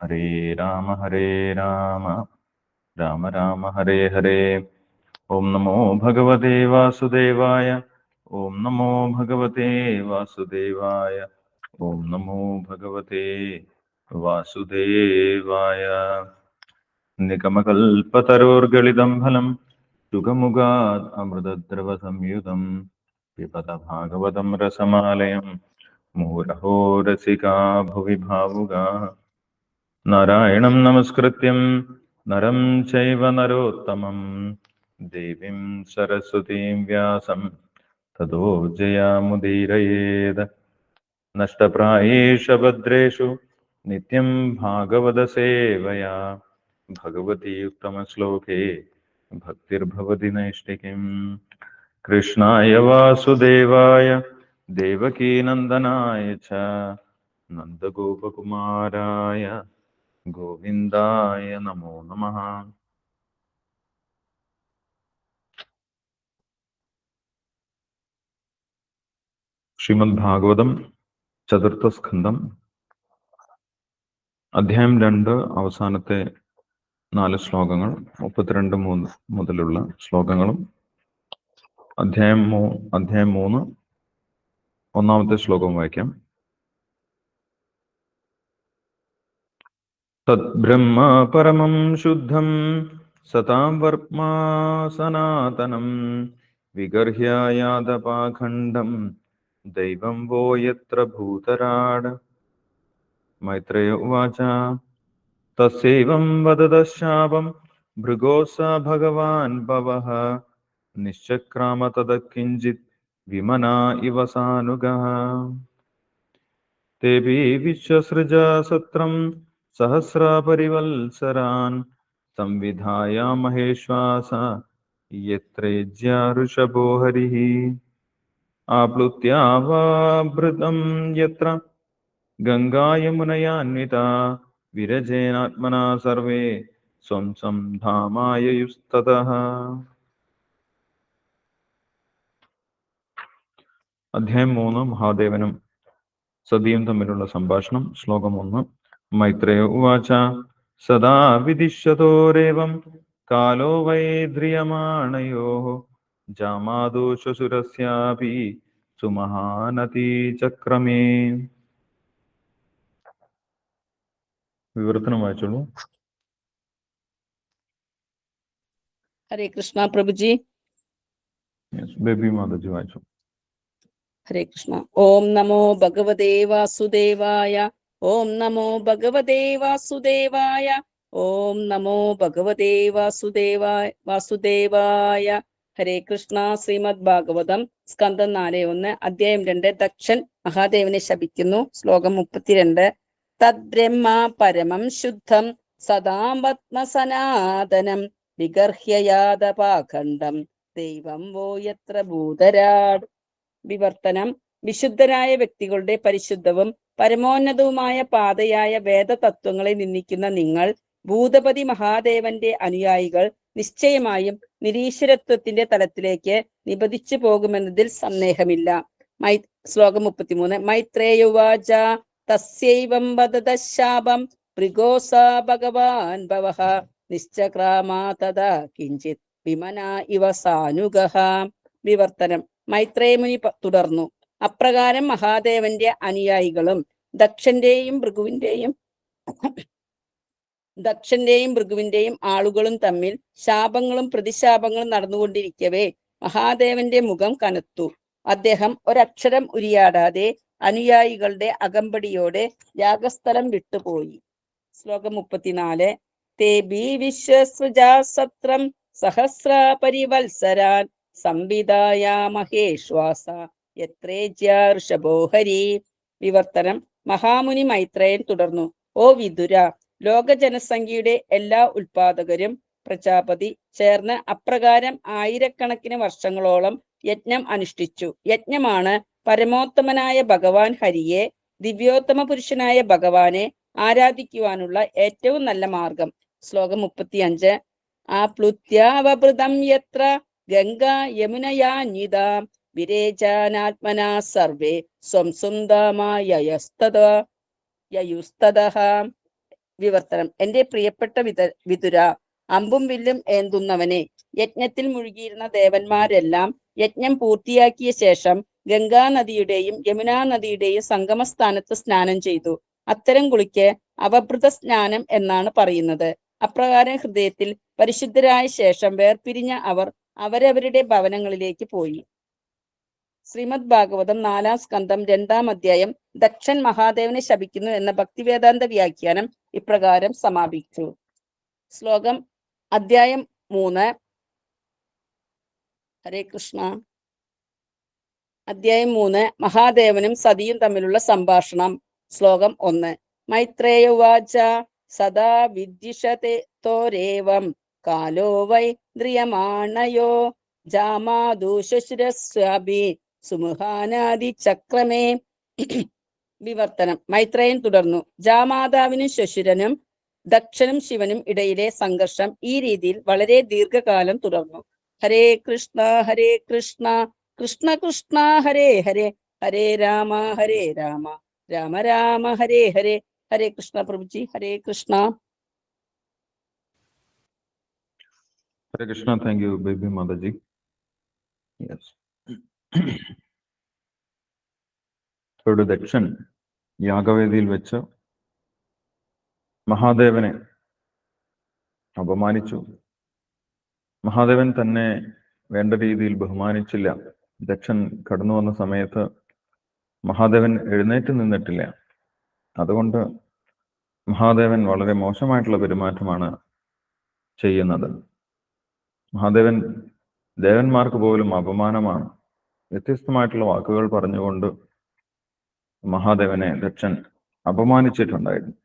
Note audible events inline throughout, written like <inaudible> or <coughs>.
ഹരേ രാമ ഹരേ രാമ. രാമ രാമ ഹരേ ഹരേ. ഓം നമോ ഭഗവതേ വാസുദേവായ ഓം നമോ ഭഗവതേ വാസുദേവായ ഓം നമോ ഭഗവതേ വാസുദേവായ. നിഗമകൽപ്പതരോർഗളിതം ഫലം സുഖമുഖാത് അമൃതദ്രവ സംയുതം പിബത ഭാഗവതം രസമാലയം മൂരഹോ രസികാ ഭുവി ഭാവുക നാരായണം നമസ്കൃത്യം നരം ചൈവ നരോത്തമം ദേവീം സരസ്വതീം വ്യാസം തതോ ജയാമുദീരയേത് നഷ്ടപ്രായേഷ ഭദ്രേഷു നിത്യം ഭാഗവത സേവയാ ഭഗവതി ഉത്തമശ്ലോകേ ഭക്തിർഭവതി നൈഷ്ഠികിം കൃഷ്ണായ വാസുദേവായ ദേവകീനന്ദനായ ച നന്ദഗോപകുമാരായ ഗോവിന്ദായ നമോ നമ. ശ്രീമദ് ഭാഗവതം ചതുർത്ഥ സ്കന്ധം. അധ്യായം രണ്ട് അവസാനത്തെ നാല് ശ്ലോകങ്ങൾ മുപ്പത്തിരണ്ട് മൂന്ന് മുതലുള്ള ശ്ലോകങ്ങളും. അധ്യായം മൂ അധ്യായം മൂന്ന് ഒന്നാമത്തെ ശ്ലോകവും വായിക്കാം തദ്ബ്രഹ്മ പരമം ശുദ്ധം സതാം വർമാ സനാതനം വിഗർഹ്യ യാദപാഖണ്ഡം ദൈവം വോ യത്ര ഭൂതരാട് മൈത്രേയ ഉവാച തസ്യൈവം വദത ശാപം ഭൃഗോസ ഭഗവാൻ ഭവഃ നിശ്ചക്രാമ തദ കിഞ്ചിത് വിമനാ ഇവ സാനുഗഃ തേഭി വിശ്വസൃജ സത്രം സഹസ്രപരിവത്സരാൻ സംവിധായ മഹേശ്വാസ യത്രേജ്യ ഋഷഭോ ഹരിഃ ആപ്ലുത്യാവാഭൃതം യത്ര ഗംഗായമുനയാന്വിത വിരജേനാത്മനാ സർവേ സ്വം സ്വം ധാമായയുസ്തതഃ അധ്യായം മൂന്ന് മഹാദേവനും സതിയും തമ്മിലുള്ള സംഭാഷണം ശ്ലോകം ഒന്ന്. മൈത്രേയ ഉവാച സദാ വിദിശ്യതോരേവം കാലോ വൈദ്രിയമാണയോ ജാമാദോ ശ്വശുരസ്യാപി സുമഹാനതി ചക്രമേ. വിവർത്തനം വായിച്ചോളൂ. ഹരേ കൃഷ്ണ പ്രഭുജി. ബേബി മാതാജി വായിച്ചു. ഹരേ കൃഷ്ണ. ഓം നമോ ഭഗവതേ വാസുദേവായ ഓം നമോ ഭഗവതേ വാസുദേവായ ഓം നമോ ഭഗവതേ വാസുദേവായ വാസുദേവായ. ഹരേ കൃഷ്ണ. ശ്രീമദ് ഭാഗവതം സ്കന്ധം നാല് ഒന്ന് അധ്യായം രണ്ട് ദക്ഷൻ മഹാദേവനെ ശപിക്കുന്നു. ശ്ലോകം മുപ്പത്തിരണ്ട്. തദ്ബ്രഹ്മ പരമം ശുദ്ധം സദാ പത്മസനാതനം വിഗർഹ്യയാദപാഖണ്ഡം. ദൈവം വോ യത്ര ഭൂതരാട് വിവർത്തനം വിശുദ്ധരായ വ്യക്തികളുടെ പരിശുദ്ധവും പരമോന്നതവുമായ പാതയായ വേദതത്വങ്ങളെ നിന്ദിക്കുന്ന നിങ്ങൾ ഭൂതപതി മഹാദേവന്റെ അനുയായികൾ നിശ്ചയമായും നിരീശ്വരത്വത്തിന്റെ തലത്തിലേക്ക് നിപതിച്ചു പോകുമെന്നതിൽ സന്ദേഹമില്ല. മൈ ശ്ലോകം മുപ്പത്തിമൂന്ന്. മൈത്രേയുവാച തസ്യൈവം വദത ശാപം ഭൃഗോസ ഭഗവാൻ ഭവ നിശ്ചക്രാമാ തഥാ കിഞ്ചിത് വിമന ഇവ സാനുഗ വിവർത്തനം. മൈത്രേയമുനി പ- തുടർന്നു. അപ്രകാരം മഹാദേവന്റെ അനുയായികളും ദക്ഷന്റെയും ഭൃഗുവിന്റെയും <coughs> ദക്ഷന്റെയും ഭൃഗുവിന്റെയും ആളുകളും തമ്മിൽ ശാപങ്ങളും പ്രതിശാപങ്ങളും നടന്നുകൊണ്ടിരിക്കവേ മഹാദേവന്റെ മുഖം കനത്തു. അദ്ദേഹം ഒരക്ഷരം ഉരിയാടാതെ അനുയായികളുടെ അകമ്പടിയോടെ യാഗസ്ഥലം വിട്ടുപോയി. ശ്ലോകം മുപ്പത്തിനാല്. തേബി വിശ്വസൃജാ സത്രം പരിവത്സരാൻ സംവിധായ മഹേശ്വാസ യത്രേജ്യ ഋഷഭോഹരി വിവർത്തനം മഹാമുനി മൈത്രേയൻ തുടർന്നു. ഓ വിദുര ലോക ജനസംഖ്യയുടെ എല്ലാ ഉൽപാദകരും പ്രജാപതി ചേർന്ന് അപ്രകാരം ആയിരക്കണക്കിന് വർഷങ്ങളോളം യജ്ഞം അനുഷ്ഠിച്ചു. യജ്ഞമാണ് പരമോത്തമനായ ഭഗവാൻ ഹരിയെ ദിവ്യോത്തമ പുരുഷനായ ഭഗവാനെ ആരാധിക്കുവാനുള്ള ഏറ്റവും നല്ല മാർഗം. ശ്ലോകം മുപ്പത്തിയഞ്ച്. ആപ്ലുത്യാവൃതം യത്ര ഗംഗ യമുനയാന്വിത വിരേചാനാത്മനാ സർവേ സ്വം സുന്ദമായസ്തത യയുസ്തത വിവർത്തനം. എന്റെ പ്രിയപ്പെട്ട വിത വിതുര അമ്പും വില്ലും ഏന്തുന്നവനെ യജ്ഞത്തിൽ മുഴുകിയിരുന്ന ദേവന്മാരെല്ലാം യജ്ഞം പൂർത്തിയാക്കിയ ശേഷം ഗംഗാ നദിയുടെയും യമുനാ നദിയുടെയും സംഗമസ്ഥാനത്ത് സ്നാനം ചെയ്തു. അത്തരം കുളിക്ക് അവഭൃത സ്നാനം എന്നാണ് പറയുന്നത്. അപ്രകാരം ഹൃദയത്തിൽ പരിശുദ്ധരായ ശേഷം വേർപിരിഞ്ഞ അവർ അവരവരുടെ ഭവനങ്ങളിലേക്ക് പോയി. ശ്രീമദ് ഭാഗവതം നാലാം സ്കന്ധം രണ്ടാം അധ്യായം ദക്ഷൻ മഹാദേവനെ ശപിക്കുന്നു എന്ന ഭക്തിവേദാന്ത വ്യാഖ്യാനം ഇപ്രകാരം സമാപിച്ചു. ശ്ലോകം അധ്യായം മൂന്ന്. ഹരേ കൃഷ്ണ. അധ്യായം മൂന്ന്. മഹാദേവനും സതിയും തമ്മിലുള്ള സംഭാഷണം. ശ്ലോകം ഒന്ന്. മൈത്രേയ വാച സദാ വിദ്യുഷത്തെ തോരേവം കാലോ വൈ ദ്രിയമാണയോ? ജാമാദൂശ്വരസ്വാഭി സുമുഹാനാദി ചക്രമേ. വിവർത്തനം. മൈത്രേയൻ തുടർന്നു. ജാമാതാവിനും ശശുരനും ദക്ഷനും ശിവനും ഇടയിലെ സംഘർഷം ഈ രീതിയിൽ വളരെ ദീർഘകാലം തുടർന്നു. ഹരേ കൃഷ്ണ ഹരേ കൃഷ്ണ കൃഷ്ണ കൃഷ്ണ ഹരേ ഹരേ ഹരേ രാമ ഹരേ രാമ രാമ രാമ ഹരേ ഹരേ ഹരേ കൃഷ്ണ പ്രഭുജി ഹരേ Krishna. Hare Krishna, thank you, baby Mataji. Yes. ഒരു ദക്ഷൻ യാഗവേദിയിൽ വെച്ച് മഹാദേവനെ അപമാനിച്ചു. മഹാദേവൻ തന്നെ വേണ്ട രീതിയിൽ ബഹുമാനിച്ചില്ല. ദക്ഷൻ കടന്നു വന്ന സമയത്ത് മഹാദേവൻ എഴുന്നേറ്റ് നിന്നിട്ടില്ല. അതുകൊണ്ട് മഹാദേവൻ വളരെ മോശമായിട്ടുള്ള പെരുമാറ്റമാണ് ചെയ്യുന്നത്. മഹാദേവൻ ദേവന്മാർക്ക് പോലും അപമാനമാണ്. വ്യത്യസ്തമായിട്ടുള്ള വാക്കുകൾ പറഞ്ഞുകൊണ്ട് മഹാദേവനെ ദക്ഷൻ അപമാനിച്ചിട്ടുണ്ടായിരുന്നു.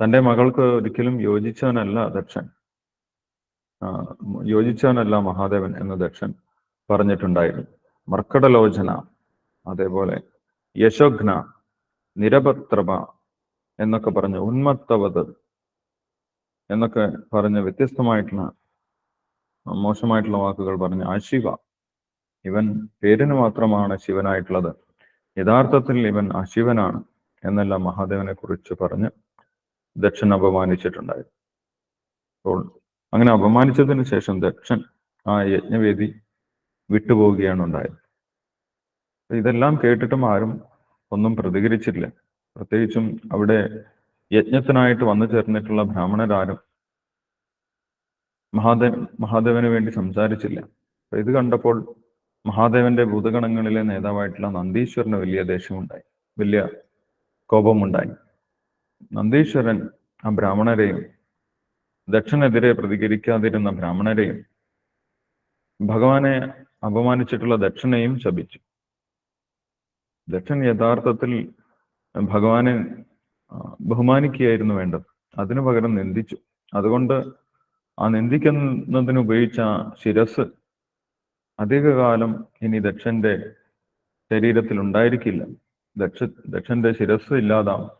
തന്റെ മകൾക്ക് ഒരിക്കലും യോജിച്ചവനല്ല ദക്ഷൻ. യോജിച്ചവനല്ല മഹാദേവൻ എന്ന് ദക്ഷൻ പറഞ്ഞിട്ടുണ്ടായിരുന്നു. മർക്കടലോചന അതേപോലെ യശോഘ്ന നിരപത്രപ എന്നൊക്കെ പറഞ്ഞ്. ഉന്മത്തവത് എന്നൊക്കെ പറഞ്ഞ് വ്യത്യസ്തമായിട്ടുള്ള മോശമായിട്ടുള്ള വാക്കുകൾ പറഞ്ഞ് അശിവ ഇവൻ പേരിന് മാത്രമാണ് ശിവനായിട്ടുള്ളത്. യഥാർത്ഥത്തിൽ ഇവൻ അശിവനാണ് എന്നെല്ലാം മഹാദേവനെ കുറിച്ച് പറഞ്ഞ് ദക്ഷൻ അപമാനിച്ചിട്ടുണ്ടായിരുന്നു അപ്പോൾ അങ്ങനെ അപമാനിച്ചതിന് ശേഷം ദക്ഷൻ ആ യജ്ഞവേദി വിട്ടുപോവുകയാണ് ഉണ്ടായത്. ഇതെല്ലാം കേട്ടിട്ടും ആരും ഒന്നും പ്രതികരിച്ചില്ല. പ്രത്യേകിച്ചും അവിടെ യജ്ഞത്തിനായിട്ട് വന്നു ചേർന്നിട്ടുള്ള ബ്രാഹ്മണരാരും മഹാദേവ മഹാദേവന് വേണ്ടി സംസാരിച്ചില്ല. അപ്പൊ ഇത് കണ്ടപ്പോൾ മഹാദേവന്റെ ഭൂതഗണങ്ങളിലെ നേതാവായിട്ടുള്ള നന്ദീശ്വരന് വലിയ ദേഷ്യമുണ്ടായി വലിയ കോപമുണ്ടായി. നന്ദീശ്വരൻ ആ ബ്രാഹ്മണരെയും ദക്ഷനെതിരെ പ്രതികരിക്കാതിരുന്ന ബ്രാഹ്മണരെയും ഭഗവാനെ അപമാനിച്ചിട്ടുള്ള ദക്ഷനെയും ശപിച്ചു. ദക്ഷൻ യഥാർത്ഥത്തിൽ ഭഗവാനെ ബഹുമാനിക്കുകയായിരുന്നു വേണ്ടത്. അതിനു പകരം നിന്ദിച്ചു. അതുകൊണ്ട് ആ നിന്ദിക്കുന്നതിന് ഉപയോഗിച്ച ശിരസ് അധികകാലം ഇനി ദക്ഷന്റെ ശരീരത്തിൽ ഉണ്ടായിരിക്കില്ല. ദക്ഷ ദക്ഷന്റെ ശിരസ് ഇല്ലാതാവും.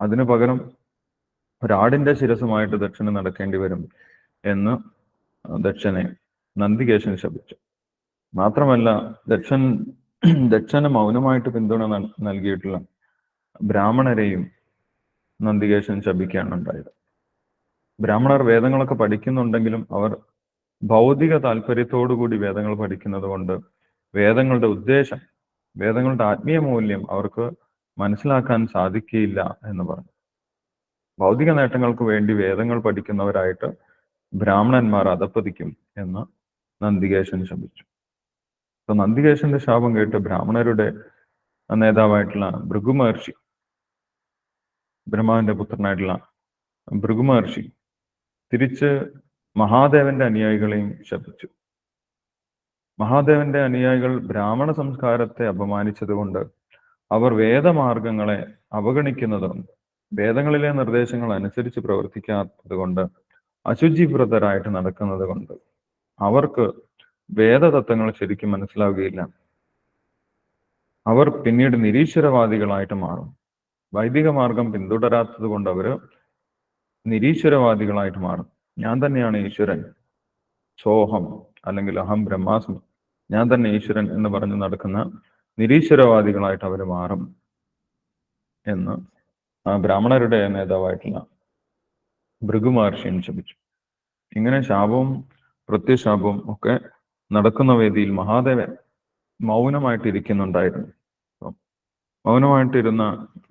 അതിനു പകരം ഒരാടിന്റെ ശിരസുമായിട്ട് ദക്ഷന് നടക്കേണ്ടി വരും എന്ന് ദക്ഷനെ നന്ദികേശൻ ശപിച്ചു. മാത്രമല്ല ദക്ഷൻ ദക്ഷന് മൗനമായിട്ട് പിന്തുണ നൽകിയിട്ടുള്ള ബ്രാഹ്മണരെയും നന്ദികേശൻ ശപിക്കുകയാണ് ഉണ്ടായത്. ബ്രാഹ്മണർ വേദങ്ങളൊക്കെ പഠിക്കുന്നുണ്ടെങ്കിലും അവർ ഭൗതിക താല്പര്യത്തോടു കൂടി വേദങ്ങൾ പഠിക്കുന്നത് കൊണ്ട് വേദങ്ങളുടെ ഉദ്ദേശം വേദങ്ങളുടെ ആത്മീയ മൂല്യം അവർക്ക് മനസ്സിലാക്കാൻ സാധിക്കുകയില്ല എന്ന് പറഞ്ഞു. ഭൗതിക നേട്ടങ്ങൾക്ക് വേണ്ടി വേദങ്ങൾ പഠിക്കുന്നവരായിട്ട് ബ്രാഹ്മണന്മാർ അധപ്പതിക്കും എന്ന് നന്ദികേശൻ ശപിച്ചു. അപ്പൊ നന്ദികേശന്റെ ശാപം കേട്ട് ബ്രാഹ്മണരുടെ നേതാവായിട്ടുള്ള ഭൃഗു മഹർഷി ബ്രഹ്മാവിന്റെ പുത്രനായിട്ടുള്ള ഭൃഗു മഹർഷി തിരിച്ച് മഹാദേവന്റെ അനുയായികളെയും ശപിച്ചു. മഹാദേവന്റെ അനുയായികൾ ബ്രാഹ്മണ സംസ്കാരത്തെ അപമാനിച്ചതുകൊണ്ട് അവർ വേദമാർഗങ്ങളെ അവഗണിക്കുന്നതുകൊണ്ട് വേദങ്ങളിലെ നിർദ്ദേശങ്ങൾ അനുസരിച്ച് പ്രവർത്തിക്കാത്തത് കൊണ്ട് അശുചിവ്രതരായിട്ട് നടക്കുന്നത് കൊണ്ട് അവർക്ക് വേദതത്വങ്ങൾ ശരിക്കും മനസ്സിലാവുകയില്ല. അവർ പിന്നീട് നിരീശ്വരവാദികളായിട്ട് മാറും. വൈദിക മാർഗം പിന്തുടരാത്തത് കൊണ്ട് അവർ നിരീശ്വരവാദികളായിട്ട് മാറും ഞാൻ തന്നെയാണ് ഈശ്വരൻ. സോഹം അല്ലെങ്കിൽ അഹം ബ്രഹ്മാസ്മി ഞാൻ തന്നെ ഈശ്വരൻ എന്ന് പറഞ്ഞ് നടക്കുന്ന നിരീശ്വരവാദികളായിട്ട് അവർ മാറും എന്ന് ആ ബ്രാഹ്മണരുടെ നേതാവായിട്ടുള്ള ഭൃഗു മഹർഷിയും ശപിച്ചു. ഇങ്ങനെ ശാപവും പ്രത്യശാപവും ഒക്കെ നടക്കുന്ന വേദിയിൽ മഹാദേവൻ മൗനമായിട്ട് ഇരിക്കുന്നുണ്ടായിരുന്നു അപ്പം മൗനമായിട്ടിരുന്ന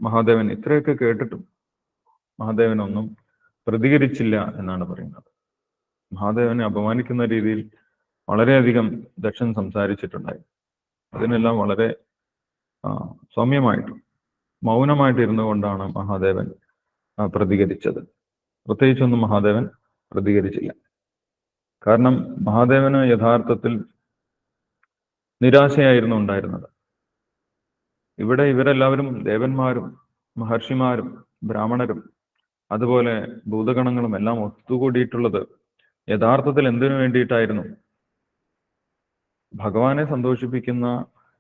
മഹാദേവൻ ഇത്രയൊക്കെ കേട്ടിട്ടും മഹാദേവനൊന്നും പ്രതികരിച്ചില്ല എന്നാണ് പറയുന്നത്. മഹാദേവനെ അപമാനിക്കുന്ന രീതിയിൽ വളരെയധികം ദക്ഷൻ സംസാരിച്ചിട്ടുണ്ടായി. അതിനെല്ലാം വളരെ സൗമ്യമായിട്ടും മൗനമായിട്ടിരുന്നു കൊണ്ടാണ് മഹാദേവൻ പ്രതികരിച്ചത്. പ്രത്യേകിച്ചൊന്നും മഹാദേവൻ പ്രതികരിച്ചില്ല. കാരണം മഹാദേവന് യഥാർത്ഥത്തിൽ നിരാശയായിരുന്നു ഉണ്ടായിരുന്നത്. ഇവിടെ ഇവരെല്ലാവരും ദേവന്മാരും മഹർഷിമാരും ബ്രാഹ്മണരും അതുപോലെ ഭൂതഗണങ്ങളും എല്ലാം ഒത്തുകൂടിയിട്ടുള്ളത് യഥാർത്ഥത്തിൽ എന്തിനു വേണ്ടിയിട്ടായിരുന്നു? ഭഗവാനെ സന്തോഷിപ്പിക്കുന്ന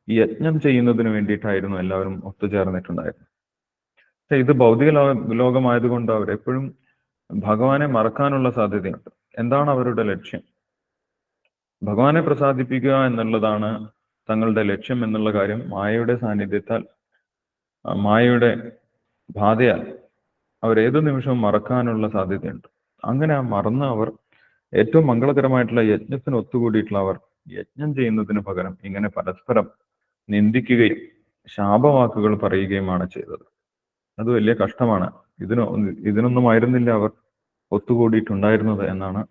യജ്ഞം ചെയ്യുന്നതിന് വേണ്ടിയിട്ടായിരുന്നു എല്ലാവരും ഒത്തുചേർന്നിട്ടുണ്ടായിരുന്നത് പക്ഷെ ഇത് ഭൗതിക ലോകമായതുകൊണ്ട് അവരെപ്പോഴും ഭഗവാനെ മറക്കാനുള്ള സാധ്യതയുണ്ട്. എന്താണ് അവരുടെ ലക്ഷ്യം? ഭഗവാനെ പ്രസാദിപ്പിക്കുക എന്നുള്ളതാണ് തങ്ങളുടെ ലക്ഷ്യം എന്നുള്ള കാര്യം മായയുടെ സാന്നിധ്യത്താൽ മായയുടെ ബാധയാൽ അവർ ഏതു നിമിഷവും മറക്കാനുള്ള സാധ്യതയുണ്ട്. അങ്ങനെ മറന്ന് അവർ ഏറ്റവും മംഗളകരമായിട്ടുള്ള യജ്ഞത്തിന് ഒത്തുകൂടിയിട്ടുള്ള അവർ യജ്ഞം ചെയ്യുന്നതിന് പകരം ഇങ്ങനെ പരസ്പരം നിന്ദിക്കുകയും ശാപവാക്കുകൾ പറയുകയുമാണ് ചെയ്തത്. അത് വലിയ കഷ്ടമാണ്. ഇതിനോ ഇതിനൊന്നും ആയിരുന്നില്ല അവർ ഒത്തുകൂടിയിട്ടുണ്ടായിരുന്നത് എന്നാണ്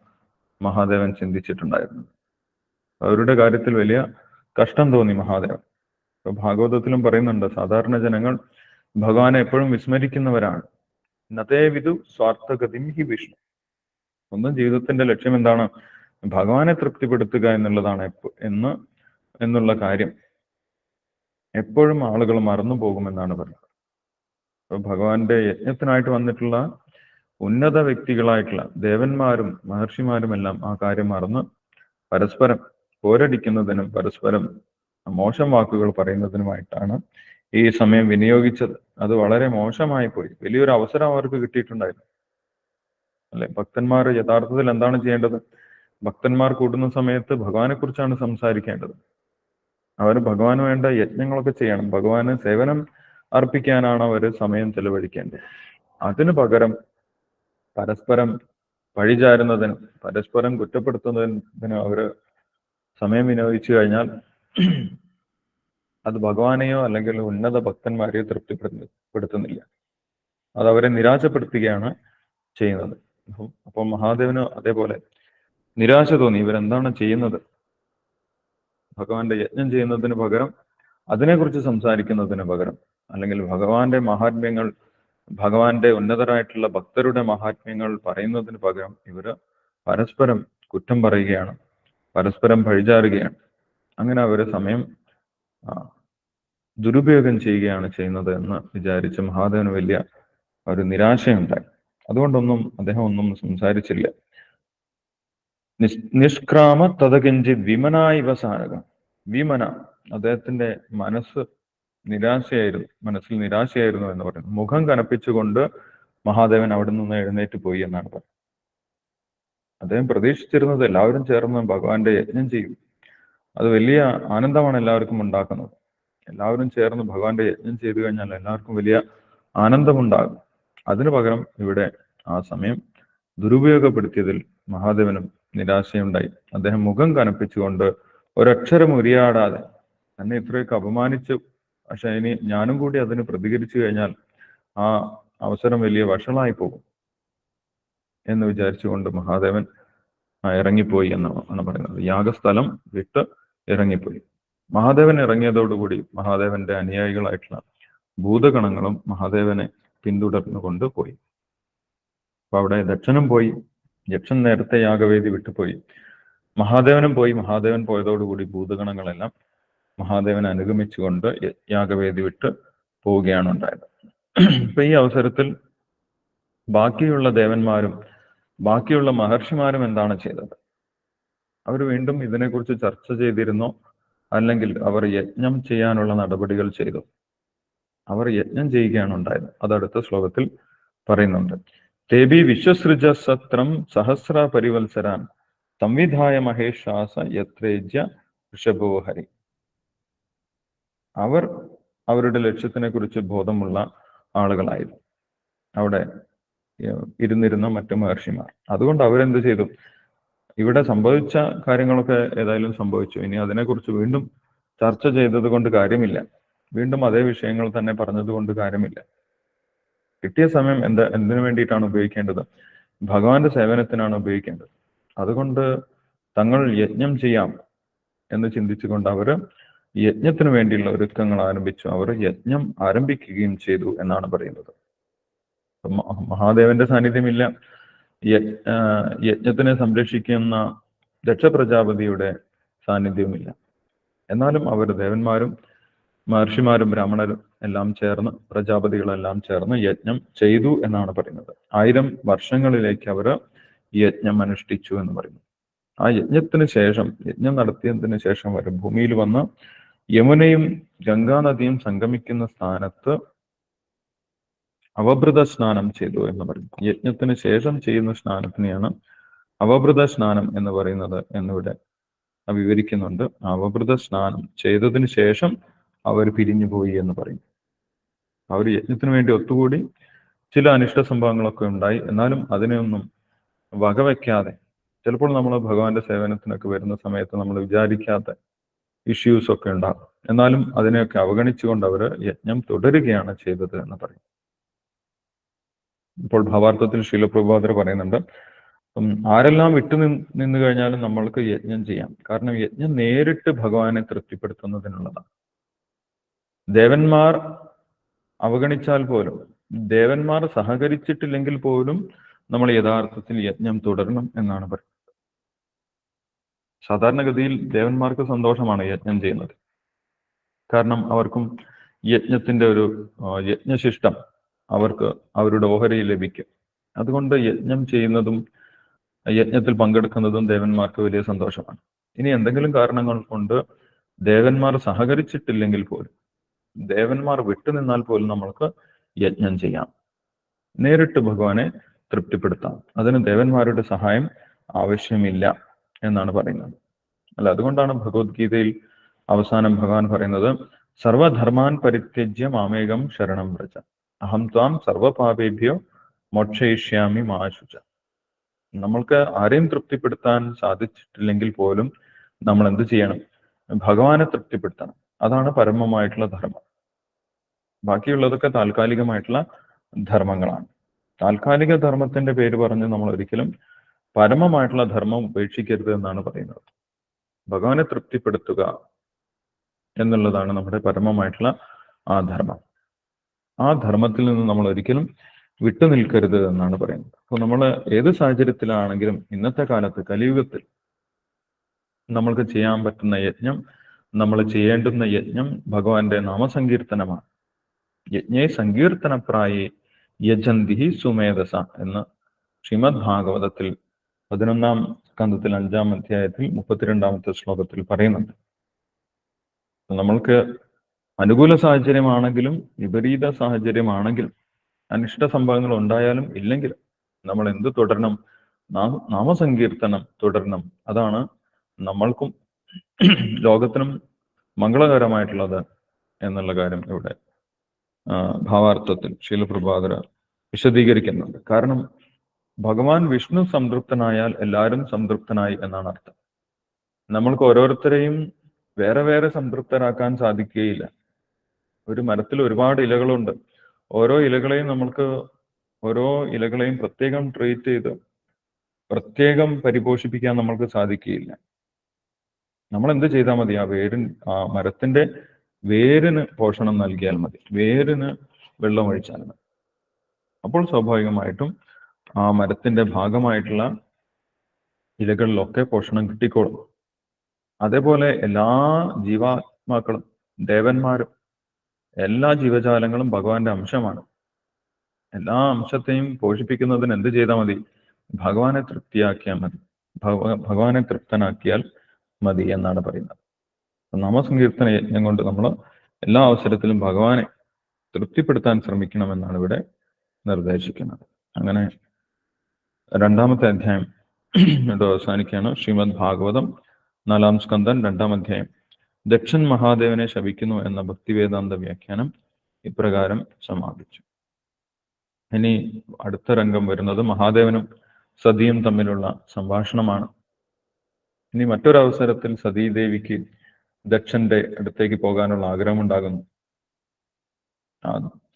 മഹാദേവൻ ചിന്തിച്ചിട്ടുണ്ടായിരുന്നത്. അവരുടെ കാര്യത്തിൽ വലിയ കഷ്ടം തോന്നി മഹാദേവൻ. ഇപ്പൊ ഭാഗവതത്തിലും പറയുന്നുണ്ട് സാധാരണ ജനങ്ങൾ ഭഗവാനെ എപ്പോഴും വിസ്മരിക്കുന്നവരാണ്. ഇന്നത്തെ വിധു സ്വാർത്ഥഗതിം ഹി വിഷ്ണു. സ്വന്തം ജീവിതത്തിന്റെ ലക്ഷ്യം എന്താണ്? ഭഗവാനെ തൃപ്തിപ്പെടുത്തുക എന്നുള്ളതാണ് എന്ന് എന്നുള്ള കാര്യം. എപ്പോഴും ആളുകൾ മറന്നു പോകുമെന്നാണ് പറയുന്നത്. അപ്പൊ ഭഗവാന്റെ യജ്ഞത്തിനായിട്ട് വന്നിട്ടുള്ള ഉന്നത വ്യക്തികളായിട്ടുള്ള ദേവന്മാരും മഹർഷിമാരും എല്ലാം ആ കാര്യം മറന്ന് പരസ്പരം പോരടിക്കുന്നതിനും പരസ്പരം മോശം വാക്കുകൾ പറയുന്നതിനുമായിട്ടാണ് ഈ സമയം വിനിയോഗിച്ചത്. അത് വളരെ മോശമായി പോയി. വലിയൊരു അവസരം അവർക്ക് കിട്ടിയിട്ടുണ്ടായിരുന്നു. അല്ലെ? ഭക്തന്മാർ യഥാർത്ഥത്തിൽ എന്താണ് ചെയ്യേണ്ടത്? ഭക്തന്മാർ കൂടുന്ന സമയത്ത് ഭഗവാനെ കുറിച്ചാണ് സംസാരിക്കേണ്ടത്. അവർ ഭഗവാന് വേണ്ട യജ്ഞങ്ങളൊക്കെ ചെയ്യണം. ഭഗവാന് സേവനം അർപ്പിക്കാനാണ് അവർ സമയം ചെലവഴിക്കേണ്ടത്. അതിനു പകരം പരസ്പരം പഴിചാരുന്നതിനും പരസ്പരം കുറ്റപ്പെടുത്തുന്നതിനും അവർ സമയം വിനിയോഗിച്ചു കഴിഞ്ഞാൽ അത് ഭഗവാനെയോ അല്ലെങ്കിൽ ഉന്നത ഭക്തന്മാരെയോ തൃപ്തിപ്പെടുത്തുന്നില്ല. അത് അവരെ നിരാശപ്പെടുത്തുകയാണ് ചെയ്യുന്നത്. അപ്പൊ അപ്പോൾ മഹാദേവന് അതേപോലെ നിരാശ തോന്നി. ഇവരെന്താണ് ചെയ്യുന്നത്? ഭഗവാന്റെ യജ്ഞം ചെയ്യുന്നതിന് പകരം അതിനെക്കുറിച്ച് സംസാരിക്കുന്നതിന് പകരം അല്ലെങ്കിൽ ഭഗവാന്റെ മഹാത്മ്യങ്ങൾ ഭഗവാന്റെ ഉന്നതരായിട്ടുള്ള ഭക്തരുടെ മഹാത്മ്യങ്ങൾ പറയുന്നതിന് പകരം ഇവർ പരസ്പരം കുറ്റം പറയുകയാണ്. പരസ്പരം പഴിചാറുകയാണ് അങ്ങനെ അവർ സമയം ദുരുപയോഗം ചെയ്യുകയാണ് ചെയ്യുന്നത് എന്ന് വിചാരിച്ച് മഹാദേവന് വലിയ ഒരു നിരാശയുണ്ടായി. അതുകൊണ്ടൊന്നും അദ്ദേഹം ഒന്നും സംസാരിച്ചില്ല. നിഷ് നിഷ്ക്രാമ തതകിഞ്ചി വിമനായിവ സാരകം വിമന അദ്ദേഹത്തിന്റെ മനസ്സ് നിരാശയായിരുന്നു മനസ്സിൽ നിരാശയായിരുന്നു എന്ന് പറയുന്നു. മുഖം കനപ്പിച്ചുകൊണ്ട് മഹാദേവൻ അവിടെ നിന്ന് എഴുന്നേറ്റ് പോയി എന്നാണ് പറയുന്നത്. അദ്ദേഹം പ്രതീക്ഷിച്ചിരുന്നത് എല്ലാവരും ചേർന്ന് ഭഗവാന്റെ യജ്ഞം ചെയ്യും. അത് വലിയ ആനന്ദമാണ് എല്ലാവർക്കും ഉണ്ടാക്കുന്നത്. എല്ലാവരും ചേർന്ന് ഭഗവാന്റെ യജ്ഞം ചെയ്തു കഴിഞ്ഞാൽ എല്ലാവർക്കും വലിയ ആനന്ദമുണ്ടാകും. അതിനു പകരം ഇവിടെ ആ സമയം ദുരുപയോഗപ്പെടുത്തിയതിൽ മഹാദേവനും നിരാശയുണ്ടായി. അദ്ദേഹം മുഖം കനപ്പിച്ചുകൊണ്ട് ഒരക്ഷരം ഉരിയാടാതെ തന്നെ ഇത്രയൊക്കെ അപമാനിച്ചു പക്ഷെ ഇനി ഞാനും കൂടി അതിന് പ്രതികരിച്ചു കഴിഞ്ഞാൽ ആ അവസരം വലിയ വഷളായി പോകും. എന്ന് വിചാരിച്ചുകൊണ്ട് മഹാദേവൻ ഇറങ്ങിപ്പോയി എന്നാണ് പറയുന്നത്. യാഗസ്ഥലം വിട്ട് ഇറങ്ങിപ്പോയി. മഹാദേവൻ ഇറങ്ങിയതോടുകൂടി മഹാദേവന്റെ അനുയായികളായിട്ടുള്ള ഭൂതഗണങ്ങളും മഹാദേവനെ പിന്തുടർന്നു കൊണ്ട് പോയി. അപ്പൊ അവിടെ ദക്ഷനും പോയി യക്ഷൻ നേരത്തെ യാഗവേദി വിട്ടുപോയി. മഹാദേവനും പോയി മഹാദേവൻ പോയതോടുകൂടി ഭൂതഗണങ്ങളെല്ലാം മഹാദേവൻ അനുഗമിച്ചുകൊണ്ട് യാഗവേദി വിട്ട് പോവുകയാണ് ഉണ്ടായത്. അപ്പൊ ഈ അവസരത്തിൽ ബാക്കിയുള്ള ദേവന്മാരും ബാക്കിയുള്ള മഹർഷിമാരും എന്താണ് ചെയ്തത്? അവർ വീണ്ടും ഇതിനെക്കുറിച്ച് ചർച്ച ചെയ്തിരുന്നോ? അല്ലെങ്കിൽ അവർ യജ്ഞം ചെയ്യാനുള്ള നടപടികൾ ചെയ്തു? അവർ യജ്ഞം ചെയ്യുകയാണ് ഉണ്ടായത്. അതടുത്ത ശ്ലോകത്തിൽ പറയുന്നുണ്ട്. തേബി വിശ്വസൃജ സത്രം സഹസ്ര പരിവത്സരാൻ സംവിധായ മഹേഷാസ യത്രേജ്യ ഋഷഭോ ഹരി അവർ അവരുടെ ലക്ഷ്യത്തിനെ കുറിച്ച് ബോധമുള്ള ആളുകളായിരുന്നു. അവിടെ ഇരുന്നിരുന്ന മറ്റു മഹർഷിമാർ. അതുകൊണ്ട് അവരെന്ത് ചെയ്തു? ഇവിടെ സംഭവിച്ച കാര്യങ്ങളൊക്കെ ഏതായാലും സംഭവിച്ചു. ഇനി അതിനെക്കുറിച്ച് വീണ്ടും ചർച്ച ചെയ്തത് കൊണ്ട് കാര്യമില്ല. വീണ്ടും അതേ വിഷയങ്ങൾ തന്നെ പറഞ്ഞത് കൊണ്ട് കാര്യമില്ല. കിട്ടിയ സമയം എന്താ എന്തിനു വേണ്ടിയിട്ടാണ് ഉപയോഗിക്കേണ്ടത്? ഭഗവാന്റെ സേവനത്തിനാണ് ഉപയോഗിക്കേണ്ടത്. അതുകൊണ്ട് തങ്ങൾ യജ്ഞം ചെയ്യാം എന്ന് ചിന്തിച്ചുകൊണ്ട് അവർ യജ്ഞത്തിന് വേണ്ടിയുള്ള ഒരുക്കങ്ങൾ ആരംഭിച്ചു. അവർ യജ്ഞം ആരംഭിക്കുകയും ചെയ്തു എന്നാണ് പറയുന്നത്. മഹാദേവന്റെ സാന്നിധ്യമില്ല. യജ്ഞത്തിനെ സംരക്ഷിക്കുന്ന ദക്ഷപ്രജാപതിയുടെ സാന്നിധ്യവുമില്ല. എന്നാലും അവർ ദേവന്മാരും മഹർഷിമാരും ബ്രാഹ്മണരും എല്ലാം ചേർന്ന് പ്രജാപതികളെല്ലാം ചേർന്ന് യജ്ഞം ചെയ്തു എന്നാണ് പറയുന്നത്. ആയിരം വർഷങ്ങളിലേക്ക് അവർ യജ്ഞം അനുഷ്ഠിച്ചു എന്ന് പറയുന്നു. ആ യജ്ഞത്തിന് ശേഷം യജ്ഞം നടത്തിയതിന് ശേഷം അവർ ഭൂമിയിൽ വന്ന് യമുനയും ഗംഗാനദിയും സംഗമിക്കുന്ന സ്ഥാനത്ത് അവഭൃത സ്നാനം ചെയ്തു എന്ന് പറയും യജ്ഞത്തിന് ശേഷം ചെയ്യുന്ന സ്നാനത്തിനെയാണ് അവഭൃത സ്നാനം എന്ന് പറയുന്നത് എന്നിവിടെ വിവരിക്കുന്നുണ്ട്. അവഭൃത സ്നാനം ചെയ്തതിന് ശേഷം അവർ പിരിഞ്ഞു പോയി എന്ന് പറയും. അവർ യജ്ഞത്തിന് വേണ്ടി ഒത്തുകൂടി ചില അനിഷ്ട സംഭവങ്ങളൊക്കെ ഉണ്ടായി. എന്നാലും അതിനെയൊന്നും വകവെക്കാതെ ചിലപ്പോൾ നമ്മൾ ഭഗവാന്റെ സേവനത്തിനൊക്കെ വരുന്ന സമയത്ത് നമ്മൾ വിചാരിക്കാത്ത ഇഷ്യൂസ് ഒക്കെ ഉണ്ടാകും. എന്നാലും അതിനെയൊക്കെ അവഗണിച്ചുകൊണ്ട് അവർ യജ്ഞം തുടരുകയാണ് ചെയ്തത് എന്ന് പറയും. ഇപ്പോൾ ഭാവാർത്ഥത്തിൽ ശീലപ്രഭാതർ പറയുന്നുണ്ട് അപ്പം ആരെല്ലാം വിട്ടു നിന്ന് കഴിഞ്ഞാലും നമ്മൾക്ക് യജ്ഞം ചെയ്യാം. കാരണം യജ്ഞം നേരിട്ട് ഭഗവാനെ തൃപ്തിപ്പെടുത്തുന്നതിനുള്ളതാണ്. ദേവന്മാർ അവഗണിച്ചാൽ പോലും ദേവന്മാർ സഹകരിച്ചിട്ടില്ലെങ്കിൽ പോലും നമ്മൾ യഥാർത്ഥത്തിൽ യജ്ഞം തുടരണം എന്നാണ് പറയുന്നത്. സാധാരണഗതിയിൽ ദേവന്മാർക്ക് സന്തോഷമാണ് യജ്ഞം ചെയ്യുന്നത്. കാരണം അവർക്കും യജ്ഞത്തിന്റെ ഒരു യജ്ഞശിഷ്ടം അവർക്ക് അവരുടെ ഓഹരി ലഭിക്കും. അതുകൊണ്ട് യജ്ഞം ചെയ്യുന്നതും യജ്ഞത്തിൽ പങ്കെടുക്കുന്നതും ദേവന്മാർക്ക് വലിയ സന്തോഷമാണ്. ഇനി എന്തെങ്കിലും കാരണങ്ങൾ കൊണ്ട് ദേവന്മാർ സഹകരിച്ചിട്ടില്ലെങ്കിൽ പോലും ദേവന്മാർ വിട്ടുനിന്നാൽ പോലും നമ്മൾക്ക് യജ്ഞം ചെയ്യാം. നേരിട്ട് ഭഗവാനെ തൃപ്തിപ്പെടുത്താം. അതിന് ദേവന്മാരുടെ സഹായം ആവശ്യമില്ല എന്നാണ് പറയുന്നത്. അല്ല അതുകൊണ്ടാണ് ഭഗവത്ഗീതയിൽ അവസാനം ഭഗവാൻ പറയുന്നത് സർവധർമാൻ പരിത്യജ്യ മാമേകം ശരണം വ്രജ. അഹം ത്വാം സർവപാപേഭ്യോ മോക്ഷയിഷ്യാമി മാശുച. നമ്മൾക്ക് ആരെയും തൃപ്തിപ്പെടുത്താൻ സാധിച്ചിട്ടില്ലെങ്കിൽ പോലും നമ്മൾ എന്ത് ചെയ്യണം? ഭഗവാനെ തൃപ്തിപ്പെടുത്തണം. അതാണ് പരമമായിട്ടുള്ള ധർമ്മം. ബാക്കിയുള്ളതൊക്കെ താൽക്കാലികമായിട്ടുള്ള ധർമ്മങ്ങളാണ്. താൽക്കാലിക ധർമ്മത്തിന്റെ പേര് പറഞ്ഞ് നമ്മൾ ഒരിക്കലും പരമമായിട്ടുള്ള ധർമ്മം ഉപേക്ഷിക്കരുത് എന്നാണ് പറയുന്നത്. ഭഗവാനെ തൃപ്തിപ്പെടുത്തുക എന്നുള്ളതാണ് നമ്മുടെ പരമമായിട്ടുള്ള ആ ധർമ്മം. ആ ധർമ്മത്തിൽ നിന്ന് നമ്മൾ ഒരിക്കലും വിട്ടുനിൽക്കരുത് എന്നാണ് പറയുന്നത്. അപ്പോൾ നമ്മൾ ഏത് സാഹചര്യത്തിലാണെങ്കിലും ഇന്നത്തെ കാലത്ത് കലിയുഗത്തിൽ നമ്മൾക്ക് ചെയ്യാൻ പറ്റുന്ന യജ്ഞം നമ്മൾ ചെയ്യേണ്ടുന്ന യജ്ഞം ഭഗവാന്റെ നാമസങ്കീർത്തനമാണ്. യജ്ഞേ സങ്കീർത്തനപ്രായേ യജന്തി സുമേധസ എന്ന് ശ്രീമദ് ഭാഗവതത്തിൽ പതിനൊന്നാം സ്കന്ധത്തിൽ അഞ്ചാം അധ്യായത്തിൽ മുപ്പത്തിരണ്ടാമത്തെ ശ്ലോകത്തിൽ പറയുന്നുണ്ട്. നമ്മൾക്ക് അനുകൂല സാഹചര്യമാണെങ്കിലും വിപരീത സാഹചര്യമാണെങ്കിലും അനിഷ്ട സംഭവങ്ങൾ ഉണ്ടായാലും ഇല്ലെങ്കിലും നമ്മൾ എന്ത് തുടരണം? നാമ നാമസങ്കീർത്തനം തുടരണം. അതാണ് നമ്മൾക്കും ലോകത്തിനും മംഗളകരമായിട്ടുള്ളത് എന്നുള്ള കാര്യം ഇവിടെ ഭാവാർത്ഥത്തിൽ ശീലപ്രഭാകര വിശദീകരിക്കുന്നുണ്ട്. കാരണം ഭഗവാൻ വിഷ്ണു സംതൃപ്തനായാൽ എല്ലാവരും സംതൃപ്തനായി എന്നാണ് അർത്ഥം. നമ്മൾക്ക് ഓരോരുത്തരെയും വേറെ വേറെ സംതൃപ്തരാക്കാൻ സാധിക്കുകയില്ല. ഒരു മരത്തിൽ ഒരുപാട് ഇലകളുണ്ട്. ഓരോ ഇലകളെയും നമ്മൾക്ക് ഓരോ ഇലകളെയും പ്രത്യേകം ട്രീറ്റ് ചെയ്ത് പ്രത്യേകം പരിപോഷിപ്പിക്കാൻ നമ്മൾക്ക് സാധിക്കുകയില്ല. നമ്മൾ എന്ത് ചെയ്താൽ മതി? ആ വേരിൻ ആ മരത്തിന്റെ വേരിന് പോഷണം നൽകിയാൽ മതി. വേരിന് വെള്ളം ഒഴിച്ചാൽ മതി. അപ്പോൾ സ്വാഭാവികമായിട്ടും ആ മരത്തിന്റെ ഭാഗമായിട്ടുള്ള ഇലകളിലൊക്കെ പോഷണം കിട്ടിക്കോളും. അതേപോലെ എല്ലാ ജീവാത്മാക്കളും ദേവന്മാരും എല്ലാ ജീവജാലങ്ങളും ഭഗവാന്റെ അംശമാണ്. എല്ലാ അംശത്തെയും പോഷിപ്പിക്കുന്നതിന് എന്ത് ചെയ്താൽ മതി? ഭഗവാനെ തൃപ്തിയാക്കിയാൽ മതി. ഭഗവ- ഭഗവാനെ തൃപ്തനാക്കിയാൽ മതി എന്നാണ് പറയുന്നത്. നാമസങ്കീർത്തന യജ്ഞം കൊണ്ട് നമ്മൾ എല്ലാ അവസരത്തിലും ഭഗവാനെ തൃപ്തിപ്പെടുത്താൻ ശ്രമിക്കണമെന്നാണ് ഇവിടെ നിർദ്ദേശിക്കുന്നത്. അങ്ങനെ രണ്ടാമത്തെ അധ്യായം അവസാനിക്കുകയാണ്. ശ്രീമദ് ഭാഗവതം നാലാം സ്കന്ധൻ രണ്ടാം അധ്യായം. ദക്ഷൻ മഹാദേവനെ ശപിക്കുന്നു എന്ന ഭക്തിവേദാന്ത വ്യാഖ്യാനം ഇപ്രകാരം സമാപിച്ചു. ഇനി അടുത്ത രംഗം വരുന്നത് മഹാദേവനും സതിയും തമ്മിലുള്ള സംഭാഷണമാണ്. ഇനി മറ്റൊരവസരത്തിൽ സതീദേവിക്ക് ദക്ഷന്റെ അടുത്തേക്ക് പോകാനുള്ള ആഗ്രഹമുണ്ടാകുന്നു.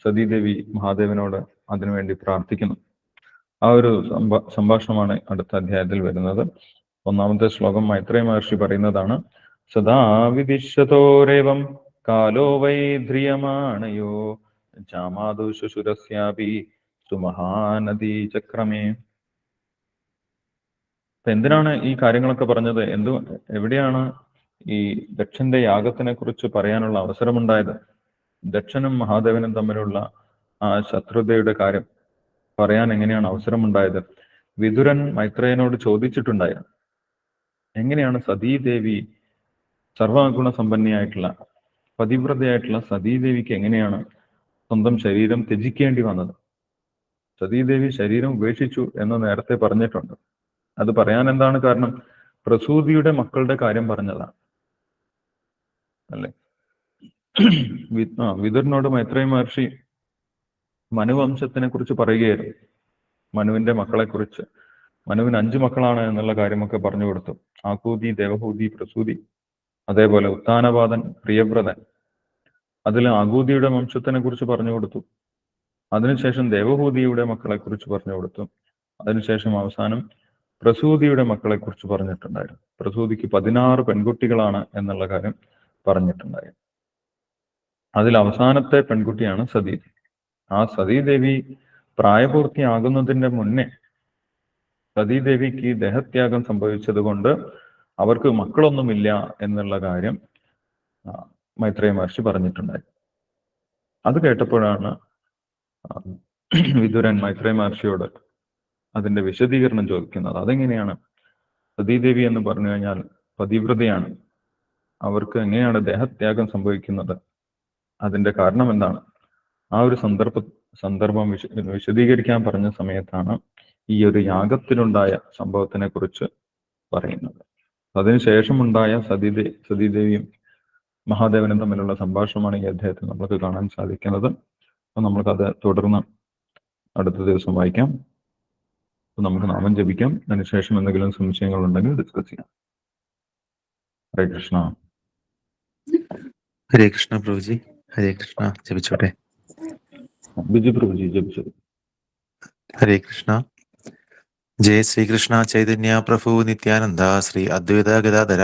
സതീദേവി മഹാദേവനോട് അതിനുവേണ്ടി പ്രാർത്ഥിക്കുന്നു. ആ ഒരു സംഭാ- സംഭാഷണമാണ് അടുത്ത അധ്യായത്തിൽ വരുന്നത്. ഒന്നാമത്തെ ശ്ലോകം മൈത്രേയ മഹർഷി പറയുന്നതാണ് സദാ വിദിശതോരേവം കാലോ വൈ ധ്രിയമാണയോ. ജാമാതു ശുശുരസ്യാപി സുമഹാനദീ ചക്രമേ. എന്തിനാണ് ഈ കാര്യങ്ങളൊക്കെ പറഞ്ഞത്? എന്തു എവിടെയാണ് ഈ ദക്ഷന്റെ യാഗത്തിനെ കുറിച്ച് പറയാനുള്ള അവസരമുണ്ടായത്? ദക്ഷനും മഹാദേവനും തമ്മിലുള്ള ആ ശത്രുതയുടെ കാര്യം പറയാൻ എങ്ങനെയാണ് അവസരമുണ്ടായത്? വിതുരൻ മൈത്രേയനോട് ചോദിച്ചിട്ടുണ്ടായിരുന്നു. എങ്ങനെയാണ് സതീദേവി സർവഗുണ സമ്പന്നയായിട്ടുള്ള പതിവ്രതയായിട്ടുള്ള സതീദേവിക്ക് എങ്ങനെയാണ് സ്വന്തം ശരീരം ത്യജിക്കേണ്ടി വന്നത്? സതീദേവി ശരീരം ഉപേക്ഷിച്ചു എന്ന് നേരത്തെ പറഞ്ഞിട്ടുണ്ട്. അത് പറയാൻ എന്താണ് കാരണം? പ്രസൂതിയുടെ മക്കളുടെ കാര്യം പറഞ്ഞതാണ്. അല്ലെ? ആ, വിതുരനോട് മൈത്രേയ മഹർഷി മനുവംശത്തിനെ കുറിച്ച് പറയുകയായിരുന്നു. മനുവിന്റെ മക്കളെ കുറിച്ച്. മനുവിന് അഞ്ചു മക്കളാണ് എന്നുള്ള കാര്യമൊക്കെ പറഞ്ഞു കൊടുത്തു. ആകൂതി ദേവഹൂതി പ്രസൂതി. അതേപോലെ ഉത്താനപാതൻ പ്രിയവ്രതൻ അതിൽ ആകൂതിയുടെ വംശത്തിനെ കുറിച്ച് പറഞ്ഞു കൊടുത്തു. അതിനുശേഷം ദേവഹൂതിയുടെ മക്കളെ കുറിച്ച് പറഞ്ഞു കൊടുത്തു. അതിനുശേഷം അവസാനം പ്രസൂതിയുടെ മക്കളെ കുറിച്ച് പറഞ്ഞിട്ടുണ്ടായിരുന്നു. പ്രസൂതിക്ക് പതിനാറ് പെൺകുട്ടികളാണ് എന്നുള്ള കാര്യം പറഞ്ഞിട്ടുണ്ടായിരുന്നു. അതിൽ അവസാനത്തെ പെൺകുട്ടിയാണ് സതീ ആ സതീദേവി പ്രായപൂർത്തിയാകുന്നതിന്റെ മുന്നേ സതീദേവിക്ക് ദേഹത്യാഗം സംഭവിച്ചത് കൊണ്ട് അവർക്ക് മക്കളൊന്നുമില്ല എന്നുള്ള കാര്യം മൈത്രേയ മഹർഷി പറഞ്ഞിട്ടുണ്ടായി. അത് കേട്ടപ്പോഴാണ് വിദുരൻ മൈത്രേയ മഹർഷിയോട് അതിന്റെ വിശദീകരണം ചോദിക്കുന്നത്. അതെങ്ങനെയാണ്? സതീദേവി എന്ന് പറഞ്ഞു കഴിഞ്ഞാൽ പതിവ്രതയാണ്. അവർക്ക് എങ്ങനെയാണ് ദേഹത്യാഗം സംഭവിക്കുന്നത്? അതിന്റെ കാരണം എന്താണ്? ആ ഒരു സന്ദർഭ സന്ദർഭം വിശ വിശദീകരിക്കാൻ പറഞ്ഞ സമയത്താണ് ഈ ഒരു യാഗത്തിലുണ്ടായ സംഭവത്തിനെ കുറിച്ച് പറയുന്നത്. അതിനുശേഷമുണ്ടായ സതീദേ സതീദേവിയും മഹാദേവനും തമ്മിലുള്ള സംഭാഷണമാണ് ഈ അദ്ദേഹത്തിൽ നമ്മൾക്ക് കാണാൻ സാധിക്കുന്നത്. അപ്പൊ നമുക്കത് തുടർന്ന് അടുത്ത ദിവസം വായിക്കാം. അപ്പൊ നമുക്ക് നാമം ജപിക്കാം. അതിനുശേഷം എന്തെങ്കിലും സംശയങ്ങൾ ഉണ്ടെങ്കിൽ ഡിസ്കസ് ചെയ്യാം. ഹരേ കൃഷ്ണ. ഹരേ കൃഷ്ണ പ്രഭുജി. ഹരേ കൃഷ്ണ. ജപിച്ചോട്ടെ. ബിജു പ്രഭുജി ജപിച്ചത് ഹരേ കൃഷ്ണ. ജയ ശ്രീകൃഷ്ണ ചൈതന്യ പ്രഭു നിത്യാനന്ദ ശ്രീ അദ്വൈത ഗദാധര